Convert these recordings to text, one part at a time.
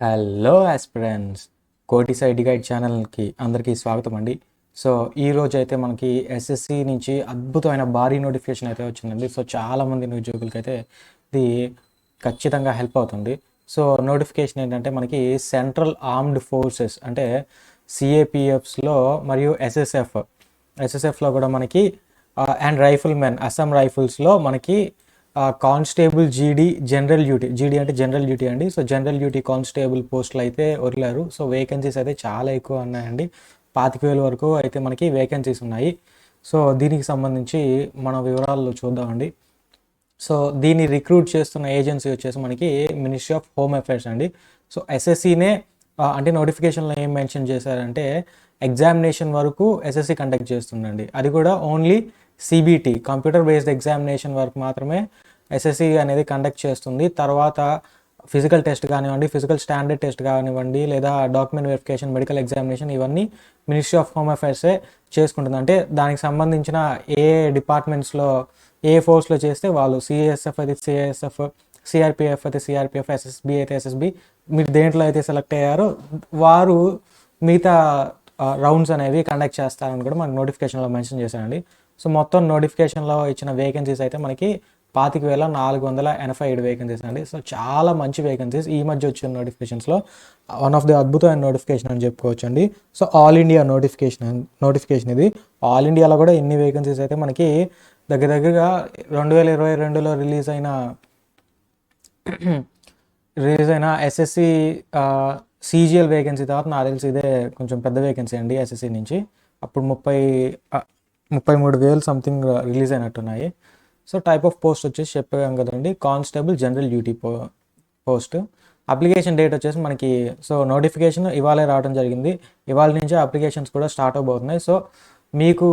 Hello aspirants Koti side guide ఛానల్కి అందరికీ స్వాగతం అండి. సో ఈ రోజు అయితే మనకి ఎస్ఎస్సి నుంచి అద్భుతమైన భారీ నోటిఫికేషన్ అయితే వచ్చిందండి. సో చాలామంది నిరుద్యోగులకి అయితే ఇది ఖచ్చితంగా హెల్ప్ అవుతుంది. సో నోటిఫికేషన్ ఏంటంటే మనకి సెంట్రల్ ఆర్మ్డ్ ఫోర్సెస్ అంటే సిఏపిఎఫ్స్లో మరియు ఎస్ఎస్ఎఫ్. ఎస్ఎస్ఎఫ్లో కూడా మనకి అండ్ రైఫిల్ మెన్ అస్సాం రైఫిల్స్లో మనకి constable GD general duty GD అంటే జనరల్ డ్యూటీ అండి. సో జనరల్ డ్యూటీ కానిస్టేబుల్ పోస్టులు అయితే వదిలారు. సో వేకెన్సీస్ అయితే చాలా ఎక్కువ ఉన్నాయండి. పాతిక వేల వరకు అయితే మనకి వేకెన్సీస్ ఉన్నాయి. సో దీనికి సంబంధించి మన వివరాలు చూద్దామండి. సో దీన్ని రిక్రూట్ చేస్తున్న ఏజెన్సీ వచ్చేసి మనకి మినిస్ట్రీ ఆఫ్ హోమ్ అఫైర్స్ అండి. సో ఎస్ఎస్సీనే అంటే నోటిఫికేషన్లో ఏం మెన్షన్ చేశారంటే ఎగ్జామినేషన్ వరకు ఎస్ఎస్సి కండక్ట్ చేస్తుందండి. అది కూడా only CBT computer based examination వరకు మాత్రమే ఎస్ఎస్సి అనేది కండక్ట్ చేస్తుంది. తర్వాత ఫిజికల్ టెస్ట్ కానివ్వండి ఫిజికల్ స్టాండర్డ్ టెస్ట్ కానివ్వండి లేదా డాక్యుమెంట్ వెరిఫికేషన్ మెడికల్ ఎగ్జామినేషన్ ఇవన్నీ మినిస్ట్రీ ఆఫ్ హోమ్ అఫైర్సే చేసుకుంటుంది. అంటే దానికి సంబంధించిన ఏ డిపార్ట్మెంట్స్లో ఏ ఫోర్స్లో చేస్తే వాళ్ళు సిఎస్ఎఫ్ అయితే సిఎస్ఎఫ్ సిఆర్పిఎఫ్ అయితే సిఆర్పిఎఫ్ ఎస్ఎస్బి అయితే ఎస్ఎస్బి మీరు దేంట్లో అయితే సెలెక్ట్ అయ్యారో వారు మిగతా రౌండ్స్ అనేవి కండక్ట్ చేస్తారని కూడా మనకి నోటిఫికేషన్లో మెన్షన్ చేశారండి. సో మొత్తం నోటిఫికేషన్లో ఇచ్చిన వేకెన్సీస్ అయితే మనకి పాతిక వేల నాలుగు వందల ఎనభై ఏడు వేకెన్సీస్ అండి. సో చాలా మంచి వేకెన్సీస్ ఈ మధ్య వచ్చిన నోటిఫికేషన్స్లో వన్ ఆఫ్ ది అద్భుతమైన నోటిఫికేషన్ అని చెప్పుకోవచ్చు అండి so all India notification notification ఇది. ఆల్ ఇండియాలో కూడా ఎన్ని వేకెన్సీస్ అయితే మనకి దగ్గర దగ్గరగా రెండు వేల ఇరవై రెండులో రిలీజ్ అయిన రిలీజ్ అయిన ఎస్ఎస్సి సీజీఎల్ వేకెన్సీ తర్వాత నాకు తెలిసి ఇదే కొంచెం పెద్ద వేకెన్సీ అండి ఎస్ఎస్సి నుంచి. అప్పుడు ముప్పై ముప్పై మూడు వేలు సంథింగ్ రిలీజ్ అయినట్టున్నాయి. సో టైప్ ఆఫ్ పోస్ట్ వచ్చేసి చెప్పాం కదండి. కానిస్టేబుల్ జనరల్ డ్యూటీ పో పోస్ట్. అప్లికేషన్ డేట్ వచ్చేసి మనకి సో నోటిఫికేషన్ ఇవాళే రావడం జరిగింది. ఇవాళ నుంచే అప్లికేషన్స్ కూడా స్టార్ట్ అవబోతున్నాయి. సో మీకు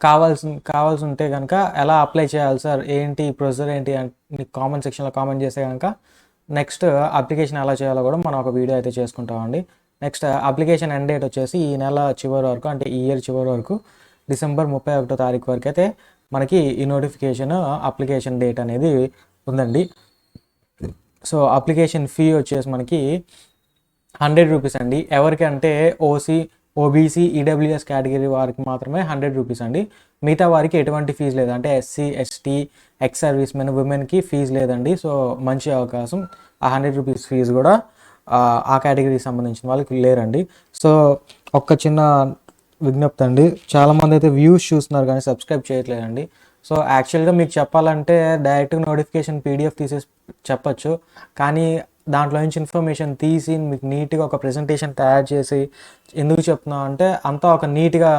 కావాల్సి కావాల్సి ఉంటే కనుక ఎలా అప్లై చేయాలి సార్? ఏంటి ప్రొసీజర్ ఏంటి అని మీకు కామెంట్ సెక్షన్లో కామెంట్ చేస్తే కనుక నెక్స్ట్ అప్లికేషన్ ఎలా చేయాలో కూడా మనం ఒక వీడియో అయితే చేసుకుంటామండి. నెక్స్ట్ అప్లికేషన్ ఎండ్ డేట్ వచ్చేసి ఈ నెల చివరి వరకు అంటే ఈ ఇయర్ చివరి వరకు డిసెంబర్ ముప్పై ఒకటో తారీఖు వరకు అయితే మనకి ఈ నోటిఫికేషన్ అప్లికేషన్ డేట్ అనేది ఉందండి. సో అప్లికేషన్ ఫీ వచ్చేసి మనకి హండ్రెడ్ రూపీస్ అండి. ఎవరికి అంటే ఓసీ ఓబీసీ ఈడబ్ల్యూఎస్ కేటగిరీ వారికి మాత్రమే హండ్రెడ్ రూపీస్ అండి. మిగతా వారికి ఎటువంటి ఫీజు లేదు. అంటే SC ST ex service men ఉమెన్కి ఫీజు లేదండి. సో మంచి అవకాశం. ఆ హండ్రెడ్ రూపీస్ ఫీజు కూడా ఆ, ఆ కేటగిరీకి సంబంధించిన వాళ్ళకి లేరండి. సో ఒక్క చిన్న విజ్ఞప్తి అండి. చాలామంది అయితే వ్యూస్ చూస్తున్నారు కానీ సబ్స్క్రైబ్ చేయట్లేదండి. సో యాక్చువల్గా మీకు చెప్పాలంటే డైరెక్ట్గా నోటిఫికేషన్ పీడిఎఫ్ తీసేసి చెప్పచ్చు. కానీ దాంట్లో నుంచి ఇన్ఫర్మేషన్ తీసి మీకు నీట్గా ఒక ప్రెజెంటేషన్ తయారు చేసి ఎందుకు చెప్తున్నాం అంటే అంతా ఒక నీట్గా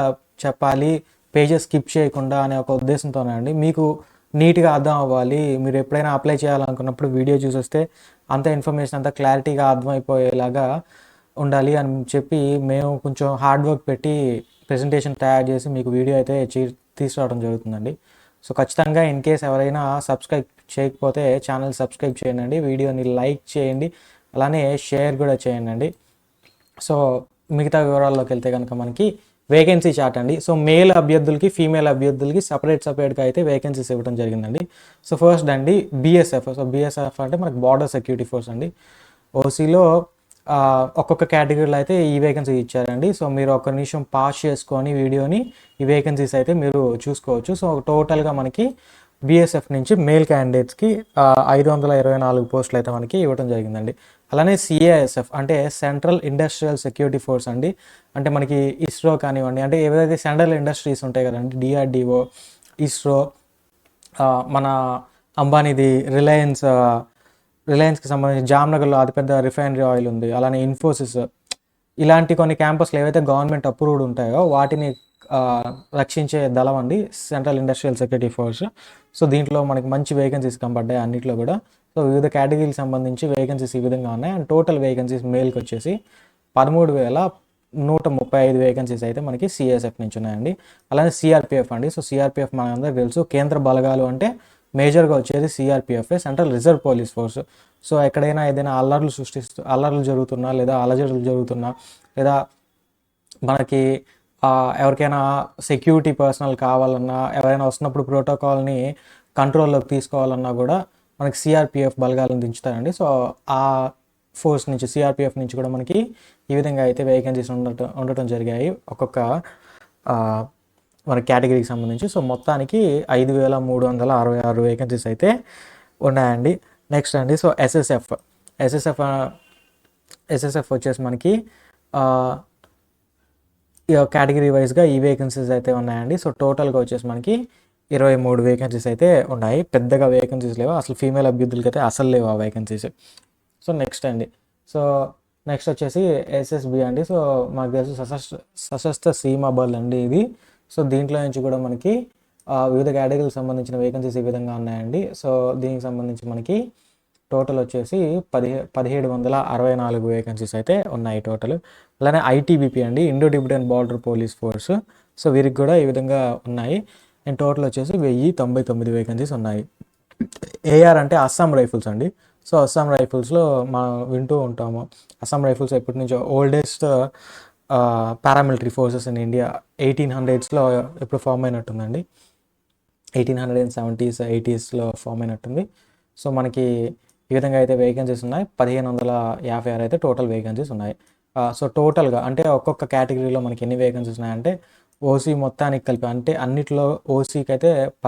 చెప్పాలి. పేజెస్ స్కిప్ చేయకుండా అనే ఒక ఉద్దేశంతోనే అండి. మీకు నీట్గా అర్థం అవ్వాలి. మీరు ఎప్పుడైనా అప్లై చేయాలనుకున్నప్పుడు వీడియో చూసొస్తే అంత ఇన్ఫర్మేషన్ అంతా క్లారిటీగా అర్థమైపోయేలాగా ఉండాలి అని చెప్పి మేము కొంచెం హార్డ్ వర్క్ పెట్టి ప్రెజెంటేషన్ తయారు చేసి మీకు వీడియో అయితే తీసుకురావడం జరుగుతుందండి. సో ఖచ్చితంగా ఇన్ కేస్ ఎవరైనా సబ్స్క్రైబ్ చేయకపోతే ఛానల్ సబ్స్క్రైబ్ చేయండి. వీడియోని లైక్ చేయండి. అలానే షేర్ కూడా చేయండి. సో మిగతా వివరాల్లోకి వెళ్తే కనుక మనకి వేకెన్సీ చార్ట్ అండి. సో మేల్ అభ్యర్థులకి ఫీమేల్ అభ్యర్థులకి సపరేట్ సపరేట్గా అయితే వేకెన్సీస్ ఇవ్వడం జరిగిందండి. సో ఫస్ట్ అండి బీఎస్ఎఫ్ సో బీఎస్ఎఫ్ అంటే మనకి బార్డర్ సెక్యూరిటీ ఫోర్స్ అండి. ఓసీలో ఒక్కొక్క కేటగిరీలో అయితే ఈ వేకెన్సీ ఇచ్చారండి. సో మీరు ఒక నిమిషం పాస్ చేసుకొని వీడియోని ఈ వేకెన్సీస్ అయితే మీరు చూసుకోవచ్చు. సో టోటల్గా మనకి బీఎస్ఎఫ్ నుంచి మేల్ క్యాండిడేట్స్కి ఐదు వందల ఇరవై నాలుగు పోస్టులు అయితే మనకి ఇవ్వడం జరిగిందండి. అలానే సిఏఎస్ఎఫ్ అంటే సెంట్రల్ ఇండస్ట్రియల్ సెక్యూరిటీ ఫోర్స్ అండి. అంటే మనకి ఇస్రో కానివ్వండి అంటే ఏవైతే సెంట్రల్ ఇండస్ట్రీస్ ఉంటాయి కదండి డిఆర్డిఓ ఇస్రో మన అంబానీది రిలయన్స్ రిలయన్స్కి సంబంధించి జామ్నగర్లో అతిపెద్ద రిఫైనరీ ఆయిల్ ఉంది. అలానే ఇన్ఫోసిస్. ఇలాంటి కొన్ని క్యాంపస్లు ఏవైతే గవర్నమెంట్ అప్రూవ్డ్ ఉంటాయో వాటిని రక్షించే దళం అండి central industrial security force. So దీంట్లో మనకి మంచి వేకెన్సీస్ కనబడ్డాయి అన్నిట్లో కూడా. సో వివిధ కేటగిరీకి సంబంధించి వేకెన్సీస్ ఈ విధంగా ఉన్నాయి. అండ్ టోటల్ వేకెన్సీస్ మేల్కి వచ్చేసి పదమూడు వేల నూట ముప్పై ఐదు వేకెన్సీస్ అయితే మనకి సిఎస్ఎఫ్ నుంచి ఉన్నాయండి. అలానే సిఆర్పిఎఫ్ అండి. సో సిఆర్పిఎఫ్ మనందరికీ తెలుసు. కేంద్ర బలగాలు అంటే మేజర్గా వచ్చేది సిఆర్పిఎఫ్ఏ central reserve police force so ఎక్కడైనా ఏదైనా అల్లర్లు సృష్టిస్తూ అల్లర్లు జరుగుతున్నా లేదా అలజడులు జరుగుతున్నా లేదా మనకి ఎవరికైనా సెక్యూరిటీ పర్సనల్ కావాలన్నా ఎవరైనా వస్తున్నప్పుడు ప్రోటోకాల్ని కంట్రోల్లోకి తీసుకోవాలన్నా కూడా మనకి సిఆర్పిఎఫ్ బలగాలను దించుతారండి. సో ఆ ఫోర్స్ నుంచి సిఆర్పిఎఫ్ నుంచి కూడా మనకి ఈ విధంగా అయితే వేకెన్సీస్ ఉండటం ఉండటం జరిగాయి. ఒక్కొక్క మన కేటగిరీకి సంబంధించి. సో మొత్తానికి ఐదు వేల మూడు వందల అరవై ఆరు వేకెన్సీస్ అయితే ఉన్నాయండి. నెక్స్ట్ అండి. సో ఎస్ఎస్ఎఫ్ ఎస్ఎస్ఎఫ్ ఎస్ఎస్ఎఫ్ వచ్చేసి మనకి కేటగిరీ వైజ్గా ఈ వేకెన్సీస్ అయితే ఉన్నాయండి. సో టోటల్గా వచ్చేసి మనకి ఇరవై మూడు వేకెన్సీస్ అయితే ఉన్నాయి. పెద్దగా వేకెన్సీస్ లేవు. అసలు ఫీమేల్ అభ్యర్థులకి అయితే అసలు లేవు ఆ వేకెన్సీస్ సో నెక్స్ట్ అండి. సో నెక్స్ట్ వచ్చేసి ఎస్ఎస్బి అండి. సో మాకు తెలుసు సశస్త్ర సశస్త్ర సీమా బల్ అండి ఇది. సో దీంట్లో నుంచి కూడా మనకి వివిధ కేటగిరీలకు సంబంధించిన వేకెన్సీస్ ఈ విధంగా ఉన్నాయండి. సో దీనికి సంబంధించి మనకి టోటల్ వచ్చేసి పదిహే పదిహేడు వందల అరవై నాలుగు వేకెన్సీస్ అయితే ఉన్నాయి టోటల్ అలానే ఐటీబీపీ అండి Indo Tibetan border police force so వీరికి కూడా ఈ విధంగా ఉన్నాయి. అండ్ టోటల్ వచ్చేసి వెయ్యి తొంభై తొమ్మిది వేకెన్సీస్ ఉన్నాయి. ఏఆర్ అంటే అస్సాం రైఫిల్స్ అండి. సో అస్సాం రైఫిల్స్లో మనం వింటూ ఉంటాము. అస్సాం రైఫిల్స్ ఎప్పటి నుంచో oldest paramilitary forces in India eighteen హండ్రెడ్స్లో ఎప్పుడు ఫామ్ అయినట్టుందండి. ఎయిటీన్ హండ్రెడ్ అండ్ సెవెంటీస్ ఎయిటీస్లో ఫామ్ అయినట్టుంది. సో మనకి ఈ విధంగా అయితే వేకెన్సీస్ ఉన్నాయి. పదిహేను వందల యాభై ఆరు అయితే టోటల్ వేకెన్సీస్ ఉన్నాయి. సో టోటల్గా అంటే ఒక్కొక్క కేటగిరీలో మనకి ఎన్ని వేకెన్సీస్ ఉన్నాయంటే ఓసీ మొత్తానికి కలిపి అంటే అన్నిట్లో ఓసీకి అయితే ప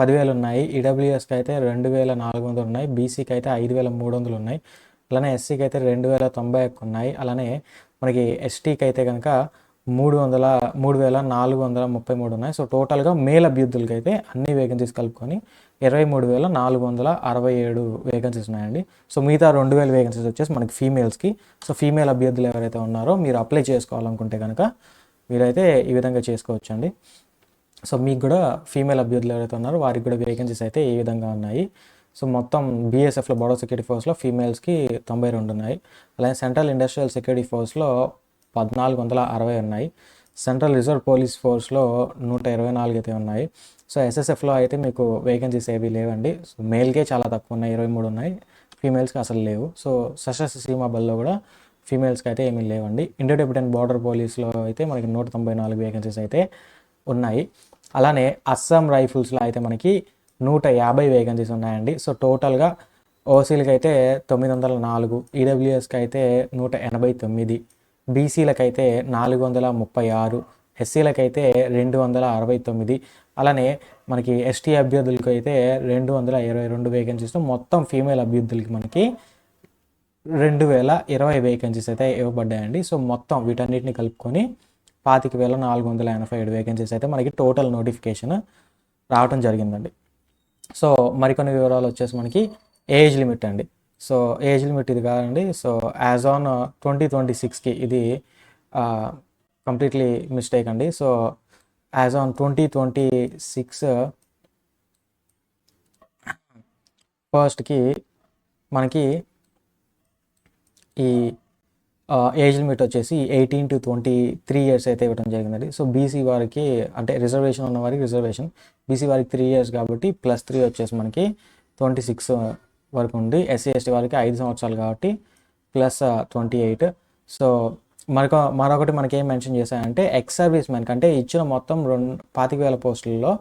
పదివేలు ఉన్నాయి. ఈడబ్ల్యూఎస్కి అయితే రెండు వేల నాలుగు వందలు ఉన్నాయి. బీసీకి అయితే ఐదు వేల మూడు వందలు ఉన్నాయి. అలానే ఎస్సీకి అయితే రెండు వేల తొంభై ఒక్క ఉన్నాయి. అలానే మనకి ఎస్టీకి అయితే కనుక మూడు వందల మూడు వేల నాలుగు వందల ముప్పై మూడు ఉన్నాయి. సో టోటల్గా మేల్ అభ్యర్థులకి అయితే అన్ని వేకెన్సీస్ కలుపుకొని ఇరవై మూడు వేల నాలుగు వందల అరవై ఏడు వేకెన్సీస్ ఉన్నాయండి. సో మిగతా రెండు వేల వేకెన్సీస్ వచ్చేసి మనకి ఫీమేల్స్కి సో ఫీమేల్ అభ్యర్థులు ఎవరైతే ఉన్నారో మీరు అప్లై చేసుకోవాలనుకుంటే కనుక మీరైతే ఈ విధంగా చేసుకోవచ్చండి. సో మీకు కూడా ఫీమేల్ అభ్యర్థులు ఎవరైతే ఉన్నారో వారికి కూడా వేకెన్సీస్ అయితే ఈ విధంగా ఉన్నాయి. సో మొత్తం బీఎస్ఎఫ్లో బోడో సెక్యూరిటీ ఫోర్స్లో ఫీమేల్స్కి తొంభై రెండు ఉన్నాయి. అలాగే సెంట్రల్ ఇండస్ట్రియల్ సెక్యూరిటీ ఫోర్స్లో పద్నాలుగు వందల అరవై ఉన్నాయి. సెంట్రల్ రిజర్వ్ పోలీస్ ఫోర్స్లో నూట ఇరవై నాలుగు అయితే ఉన్నాయి. సో ఎస్ఎస్ఎఫ్లో అయితే మీకు వేకెన్సీస్ ఏవి లేవండి. సో మేల్కే చాలా తక్కువ ఉన్నాయి. ఇరవై మూడు ఉన్నాయి. ఫీమేల్స్కి అసలు లేవు. సో సశస్త్ర సీమా బల్లో కూడా ఫీమేల్స్కి అయితే ఏమీ లేవండి. ఇండో టిబెటన్ బార్డర్ పోలీస్లో అయితే మనకి నూట తొంభై నాలుగు వేకెన్సీస్ అయితే ఉన్నాయి. అలానే అస్సాం రైఫిల్స్లో అయితే మనకి నూట యాభై వేకెన్సీస్ ఉన్నాయండి. సో టోటల్గా ఓసీలకి అయితే తొమ్మిది వందల నాలుగు ఈడబ్ల్యూఎస్కి అయితే నూట ఎనభై తొమ్మిది బీసీలకైతే నాలుగు వందల ముప్పై ఆరు ఎస్సీలకైతే రెండు వందల అరవై తొమ్మిది. అలానే మనకి ఎస్టీ అభ్యర్థులకు అయితే రెండు వందల ఇరవై రెండు వేకెన్సీస్ మొత్తం ఫీమేల్ అభ్యర్థులకి మనకి రెండు వేల ఇరవై వేకెన్సీస్ అయితే ఇవ్వబడ్డాయండి. సో మొత్తం వీటన్నిటిని కలుపుకొని పాతిక వేల నాలుగు వందల ఎనభై ఏడు వేకెన్సీస్ అయితే మనకి టోటల్ నోటిఫికేషన్ రావటం జరిగిందండి. సో మరికొన్ని వివరాలు వచ్చేసి మనకి ఏజ్ లిమిట్ అండి. సో ఏజ్ లిమిట్ ఇది కాదండి. So as on twenty twenty సిక్స్కి ఇది కంప్లీట్లీ మిస్టేక్ అండి. So as on twenty twenty six ఫస్ట్కి మనకి ఈ ఏజ్ లిమిట్ వచ్చేసి eighteen to twenty three years అయితే ఇవ్వడం జరిగిందండి. సో బీసీ వారికి అంటే రిజర్వేషన్ ఉన్న వారికి రిజర్వేషన్. బీసీ వారికి త్రీ ఇయర్స్ కాబట్టి ప్లస్ త్రీ వచ్చేసి మనకి ట్వంటీ సిక్స్ వరకు ఉంది ఎస్సీ ఎస్టీ వారికి ఐదు సంవత్సరాలు కాబట్టి ప్లస్ ట్వంటీ ఎయిట్ సో మరొక మరొకటి మనకి ఏం మెన్షన్ చేశాయంటే ఎక్స్ సర్వీస్ మ్యాన్ అంటే ఇచ్చిన మొత్తం రెండు పాతిక వేల పోస్టులలో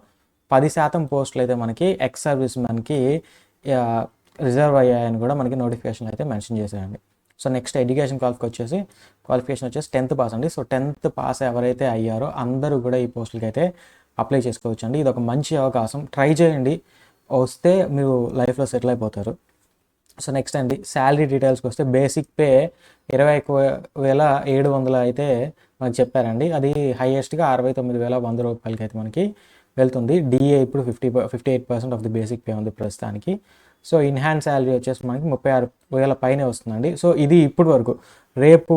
పది శాతం పోస్టులు అయితే మనకి ఎక్స్ సర్వీస్ మ్యాన్కి రిజర్వ్ అయ్యాయని కూడా మనకి నోటిఫికేషన్ అయితే మెన్షన్ చేశాయండి సో నెక్స్ట్ ఎడ్యుకేషన్ క్వాలిఫికేషన్ వచ్చేసి క్వాలిఫికేషన్ వచ్చేసి టెన్త్ పాస్ అండి. సో టెన్త్ పాస్ ఎవరైతే అయ్యారో అందరూ కూడా ఈ పోస్టులకి అయితే అప్లై చేసుకోవచ్చు అండి ఇది ఒక మంచి అవకాశం. ట్రై చేయండి. వస్తే మీరు లైఫ్లో సెటిల్ అయిపోతారు. సో నెక్స్ట్ అండి. శాలరీ డీటెయిల్స్కి వస్తే బేసిక్ పే ఇరవై ఒక్క వేల ఏడు వందలు అయితే మనకు చెప్పారండి. అది హైయెస్ట్గా అరవై తొమ్మిది వేల వంద రూపాయలకి అయితే మనకి వెళ్తుంది. డిఏ ఇప్పుడు fifty fifty eight percent of the basic pay ఉంది ప్రస్తుతానికి. సో ఇన్ హ్యాండ్ శాలరీ వచ్చేసి మనకి ముప్పై ఆరు వేల పైనే వస్తుందండి. సో ఇది ఇప్పుడు వరకు. రేపు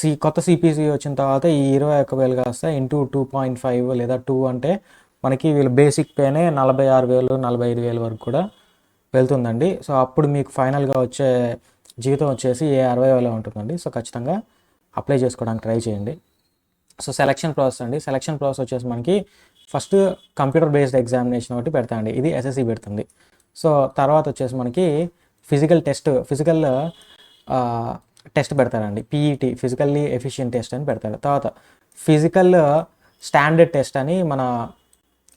సి కొత్త సిపిసి వచ్చిన తర్వాత ఈ ఇరవై ఒక్క వేలు కాస్త ఇంటూ టూ పాయింట్ ఫైవ్ లేదా టూ అంటే మనకి వీళ్ళు బేసిక్ పేనే నలభై ఆరు వేలు నలభై ఐదు వేలు వరకు కూడా వెళ్తుందండి. సో అప్పుడు మీకు ఫైనల్గా వచ్చే జీతం వచ్చేసి ఏ అరవై వేల ఉంటుందండి. సో ఖచ్చితంగా అప్లై చేసుకోవడానికి ట్రై చేయండి. సో సెలక్షన్ ప్రాసెస్ అండి. సెలక్షన్ ప్రాసెస్ వచ్చేసి మనకి ఫస్ట్ కంప్యూటర్ బేస్డ్ ఎగ్జామినేషన్ ఒకటి పెడతా అండి. ఇది ఎస్ఎస్సి పెడుతుంది. సో తర్వాత వచ్చేసి మనకి ఫిజికల్ టెస్ట్ ఫిజికల్ టెస్ట్ పెడతారండి. పీఈటీ ఫిజికల్లీ ఎఫిషియెంట్ టెస్ట్ అని పెడతారు. తర్వాత ఫిజికల్ స్టాండర్డ్ టెస్ట్ అని మన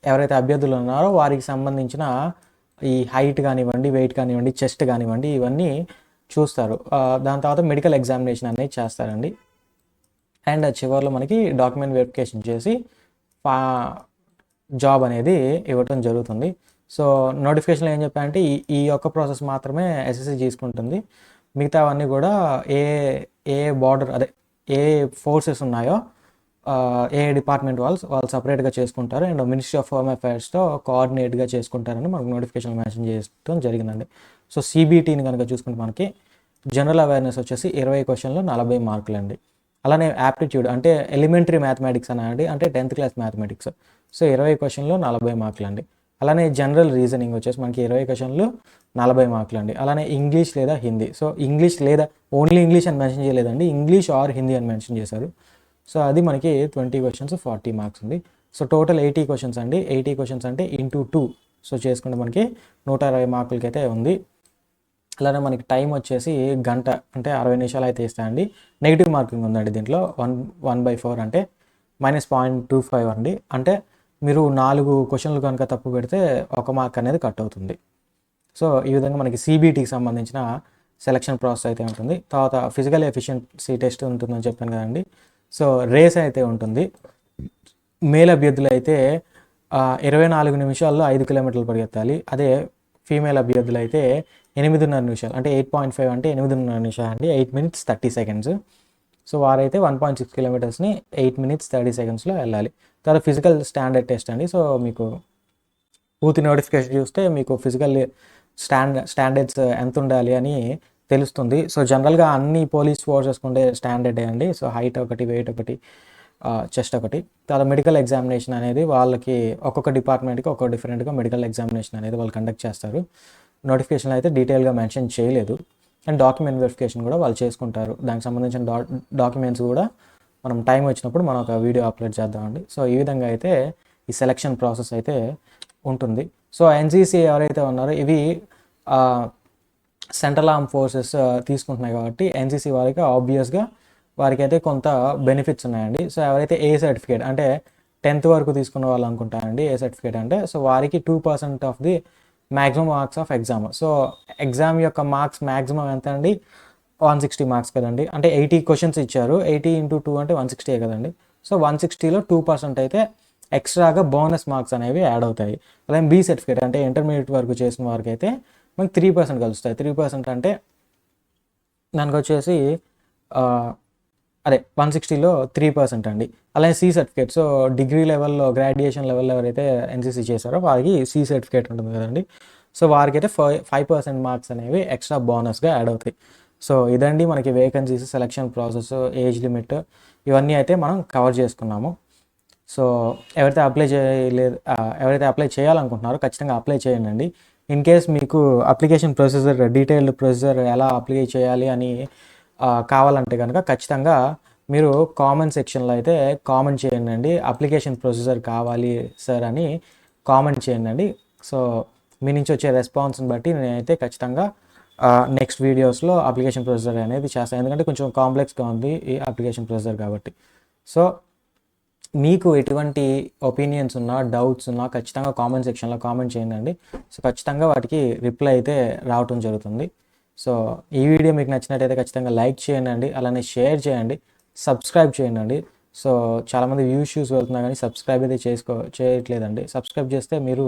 ఎవరైతే అభ్యర్థులు ఉన్నారో వారికి సంబంధించిన ఈ హైట్ కానివ్వండి వెయిట్ కానివ్వండి చెస్ట్ కానివ్వండి ఇవన్నీ చూస్తారు. దాని తర్వాత మెడికల్ ఎగ్జామినేషన్ అనేది చేస్తారండి. అండ్ చివరిలో మనకి డాక్యుమెంట్ వెరిఫికేషన్ చేసి ఫా- జాబ్ అనేది ఇవ్వటం జరుగుతుంది. సో నోటిఫికేషన్లో ఏం చెప్పారంటే ఈ ఈ యొక్క ప్రాసెస్ మాత్రమే ఎస్ఎస్సి తీసుకుంటుంది. మిగతావన్నీ కూడా ఏ ఏ బార్డర్ అదే ఏ ఫోర్సెస్ ఉన్నాయో ఏ డిపార్ట్మెంట్ వాళ్ళు వాళ్ళు సపరేట్గా చేసుకుంటారు. అండ్ మినిస్ట్రీ ఆఫ్ హోమ్ అఫైర్స్తో కోఆర్డినేట్గా చేసుకుంటారని మనకు నోటిఫికేషన్ మెన్షన్ చేయడం జరిగిందండి. సో సిబిటీని కనుక చూసుకుంటే మనకి జనరల్ అవేర్నెస్ వచ్చేసి ఇరవై క్వశ్చన్లు నలభై మార్కులు అండి అలానే యాప్టిట్యూడ్ అంటే ఎలిమెంటరీ మ్యాథమెటిక్స్ అనండి అంటే టెన్త్ క్లాస్ మ్యాథమెటిక్స్. సో ఇరవై క్వశ్చన్లు నలభై మార్కులు అండి అలానే జనరల్ రీజనింగ్ వచ్చేసి మనకి ఇరవై క్వశ్చన్లు నలభై మార్కులు అండి అలానే ఇంగ్లీష్ లేదా హిందీ సో ఇంగ్లీష్ లేదా ఓన్లీ ఇంగ్లీష్ అని మెన్షన్ చేయలేదండి. ఇంగ్లీష్ ఆర్ హిందీ అని మెన్షన్ చేశారు. సో అది మనకి ట్వంటీ క్వశ్చన్స్ ఫార్టీ మార్క్స్ ఉంది. సో టోటల్ ఎయిటీ క్వశ్చన్స్ అండి. ఎయిటీ క్వశ్చన్స్ అంటే ఇంటూ టూ సో చేసుకుంటే మనకి నూట అరవై మార్కులకి అయితే ఉంది. అలానే మనకి టైం వచ్చేసి గంట అంటే అరవై నిమిషాలు అయితే ఇస్తాయండి నెగిటివ్ మార్కింగ్ ఉందండి దీంట్లో. వన్ వన్ బై ఫోర్ అంటే మైనస్ పాయింట్ టూ ఫైవ్ అండి. అంటే మీరు నాలుగు క్వశ్చన్లు కనుక తప్పు పెడితే ఒక మార్క్ అనేది కట్ అవుతుంది. సో ఈ విధంగా మనకి సిబిటీకి సంబంధించిన సెలక్షన్ ప్రాసెస్ అయితే ఉంటుంది. తర్వాత ఫిజికల్ ఎఫిషియన్సీ టెస్ట్ ఉంటుందని చెప్పాను కదండి. సో రేస్ అయితే ఉంటుంది. మేల్ అభ్యర్థులు అయితే ఇరవై నాలుగు నిమిషాల్లో ఐదు కిలోమీటర్లు పరిగెత్తాలి. అదే ఫీమేల్ అభ్యర్థులు అయితే ఎనిమిదిన్నర నిమిషాలు అంటే ఎయిట్ పాయింట్ ఫైవ్ అంటే ఎనిమిదిన్నర నిమిషాలు అండి. Eight minutes thirty seconds so వారైతే వన్ పాయింట్ సిక్స్ కిలోమీటర్స్ని ఎయిట్ మినిట్స్ థర్టీ సెకండ్స్లో వెళ్ళాలి. తర్వాత ఫిజికల్ స్టాండర్డ్ టెస్ట్ అండి. సో మీకు పూర్తి నోటిఫికేషన్ చూస్తే మీకు ఫిజికల్ స్టాండ్ స్టాండర్డ్స్ ఎంత ఉండాలి అని తెలుస్తుంది. సో జనరల్గా అన్ని పోలీస్ ఫోర్సెస్కి ఉండే స్టాండర్డ్ అండి. సో హైట్ ఒకటి వెయిట్ ఒకటి చెస్ట్ ఒకటి. తర్వాత మెడికల్ ఎగ్జామినేషన్ అనేది వాళ్ళకి ఒక్కొక్క డిపార్ట్మెంట్కి ఒక్కొక్క డిఫరెంట్గా మెడికల్ ఎగ్జామినేషన్ అనేది వాళ్ళు కండక్ట్ చేస్తారు. నోటిఫికేషన్ అయితే డీటెయిల్గా మెన్షన్ చేయలేదు. అండ్ డాక్యుమెంట్ వెరిఫికేషన్ కూడా వాళ్ళు చేసుకుంటారు. దానికి సంబంధించిన డా డాక్యుమెంట్స్ కూడా మనం టైం వచ్చినప్పుడు మనం ఒక వీడియో అప్లోడ్ చేద్దామండి. సో ఈ విధంగా అయితే ఈ సెలక్షన్ ప్రాసెస్ అయితే ఉంటుంది. సో ఎన్సీసీ ఎవరైతే ఉన్నారో ఇవి సెంట్రల్ ఆర్మ్ ఫోర్సెస్ తీసుకుంటున్నాయి కాబట్టి ఎన్సీసీ వారికి ఆబ్వియస్గా వారికి అయితే కొంత బెనిఫిట్స్ ఉన్నాయండి. సో ఎవరైతే ఏ సర్టిఫికేట్ అంటే టెన్త్ వరకు తీసుకున్న వాళ్ళు అనుకుంటారండి ఏ సర్టిఫికేట్ అంటే సో వారికి two percent of the maximum marks of exam. So exam యొక్క మార్క్స్ మ్యాక్సిమం ఎంత అండి వన్ సిక్స్టీ మార్క్స్ కదండి. అంటే ఎయిటీ క్వశ్చన్స్ ఇచ్చారు. ఎయిటీ ఇంటూ టూ అంటే వన్ సిక్స్టీ కదండి. సో వన్ సిక్స్టీలో టూ పర్సెంట్ అయితే ఎక్స్ట్రాగా బోనస్ మార్క్స్ అనేవి యాడ్ అవుతాయి. అలాగే బీ సర్టిఫికేట్ అంటే ఇంటర్మీడియట్ వరకు చేసిన వారికి అయితే మనకి త్రీ పర్సెంట్ కలుస్తాయి. త్రీ పర్సెంట్ అంటే దానికి వచ్చేసి అదే వన్ సిక్స్టీలో త్రీ పర్సెంట్ అండి. అలాగే సి సర్టిఫికేట్ సో డిగ్రీ లెవెల్లో గ్రాడ్యుయేషన్ లెవెల్లో ఎవరైతే ఎన్సీసీ చేశారో వారికి సి సర్టిఫికేట్ ఉంటుంది కదండి. సో వారికి అయితే ఫైవ్ ఫైవ్ పర్సెంట్ మార్క్స్ అనేవి ఎక్స్ట్రా బోనస్గా యాడ్ అవుతాయి. సో ఇదండి మనకి vacancies selection process age limit ఇవన్నీ అయితే మనం కవర్ చేసుకున్నాము. సో ఎవరైతే అప్లై చేయలేదు ఎవరైతే అప్లై చేయాలనుకుంటున్నారో ఖచ్చితంగా అప్లై చేయండి ఇన్ కేస్ మీకు అప్లికేషన్ ప్రొసీజర్ డీటెయిల్డ్ ప్రొసీజర్ ఎలా అప్లై చేయాలి అని కావాలంటే కనుక ఖచ్చితంగా మీరు కామెంట్ సెక్షన్లో అయితే కామెంట్ చేయండి. అప్లికేషన్ ప్రొసీజర్ కావాలి సార్ అని కామెంట్ చేయండి. సో మీ నుంచి వచ్చే రెస్పాన్స్ని బట్టి నేనైతే ఖచ్చితంగా నెక్స్ట్ వీడియోస్లో అప్లికేషన్ ప్రొసీజర్ అనేది చేస్తాను. ఎందుకంటే కొంచెం కాంప్లెక్స్గా ఉంది ఈ అప్లికేషన్ ప్రొసీజర్ కాబట్టి. సో మీకు ఎటువంటి ఒపీనియన్స్ ఉన్నా డౌట్స్ ఉన్నా ఖచ్చితంగా కామెంట్ సెక్షన్లో కామెంట్ చేయండి. సో ఖచ్చితంగా వాటికి రిప్లై అయితే రావటం జరుగుతుంది. సో ఈ వీడియో మీకు నచ్చినట్టయితే ఖచ్చితంగా లైక్ చేయండి అలానే షేర్ చేయండి సబ్స్క్రైబ్ చేయండి. సో చాలామంది వ్యూస్ షూస్ వెళ్తున్నా కానీ సబ్స్క్రైబ్ అయితే చేసుకో చేయట్లేదండి. సబ్స్క్రైబ్ చేస్తే మీరు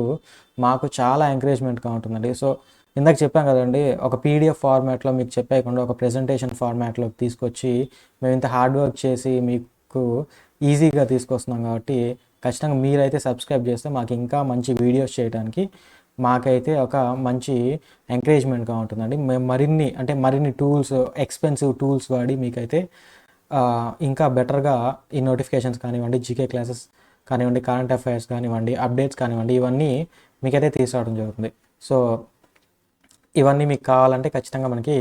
మాకు చాలా ఎంకరేజ్మెంట్గా ఉంటుందండి. సో ఇందాక చెప్పాం కదండి ఒక పీడిఎఫ్ ఫార్మాట్లో మీకు చెప్పేయకుండా ఒక ప్రెజెంటేషన్ ఫార్మాట్లోకి తీసుకొచ్చి మేము ఇంత హార్డ్ వర్క్ చేసి మీకు ఈజీగా తీసుకొస్తున్నాం కాబట్టి ఖచ్చితంగా మీరైతే సబ్స్క్రైబ్ చేస్తే మాకు ఇంకా మంచి వీడియోస్ చేయడానికి మాకైతే ఒక మంచి ఎంకరేజ్మెంట్గా ఉంటుందండి. మేము మరిన్ని అంటే మరిన్ని టూల్స్ ఎక్స్పెన్సివ్ టూల్స్ వాడి మీకైతే ఇంకా బెటర్గా ఈ నోటిఫికేషన్స్ కానివ్వండి జీకే క్లాసెస్ కానివ్వండి కరెంట్ అఫైర్స్ కానివ్వండి అప్డేట్స్ కానివ్వండి ఇవన్నీ మీకైతే తీసుకురావడం జరుగుతుంది. సో ఇవన్నీ మీకు కావాలంటే ఖచ్చితంగా మనకి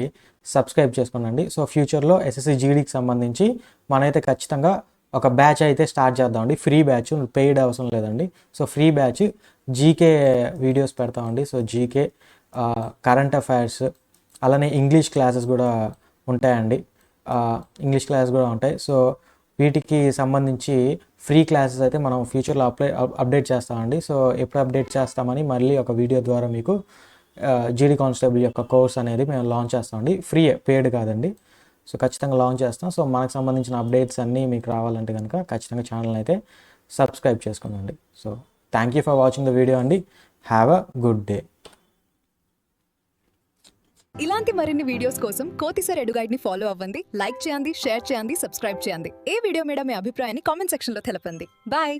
సబ్స్క్రైబ్ చేసుకోనండి. సో ఫ్యూచర్లో ఎస్ఎస్సి జీడీకి సంబంధించి మనైతే ఖచ్చితంగా ఒక బ్యాచ్ అయితే స్టార్ట్ చేద్దామండి. ఫ్రీ బ్యాచ్ పెయిడ్ అవసరం లేదండి. So free batch GK videos పెడతామండి. సో జీకే కరెంట్ అఫైర్స్ అలానే ఇంగ్లీష్ క్లాసెస్ కూడా ఉంటాయండి. ఇంగ్లీష్ క్లాసెస్ కూడా ఉంటాయి. సో వీటికి సంబంధించి ఫ్రీ క్లాసెస్ అయితే మనం ఫ్యూచర్లో అప్లై అప్డేట్ చేస్తామండి. సో ఎప్పుడు అప్డేట్ చేస్తామని మళ్ళీ ఒక వీడియో ద్వారా మీకు జీడీ కానిస్టేబుల్ యొక్క కోర్స్ అనేది మేము లాంచ్ చేస్తామండి. ఫ్రీ పేడ్ కాదండి. సో ఖచ్చితంగా లాంచ్ చేస్తాం. సో మనకు సంబంధించిన అప్డేట్స్ అన్నీ మీకు రావాలంటే కనుక ఖచ్చితంగా ఛానల్ అయితే subscribe చేసుకుందండి. So thank you for watching the video అండి. హ్యావ్ అ గుడ్ డే ఇలాంటి మరిన్ని వీడియోస్ కోసం కోతిసర్ ఎడుగైడ్ని ఫాలో అవ్వండి. లైక్ చేయండి షేర్ చేయండి సబ్స్క్రైబ్ చేయండి. ఏ వీడియో మీద మీ అభిప్రాయాన్ని కామెంట్ సెక్షన్లో తెలపండి. బాయ్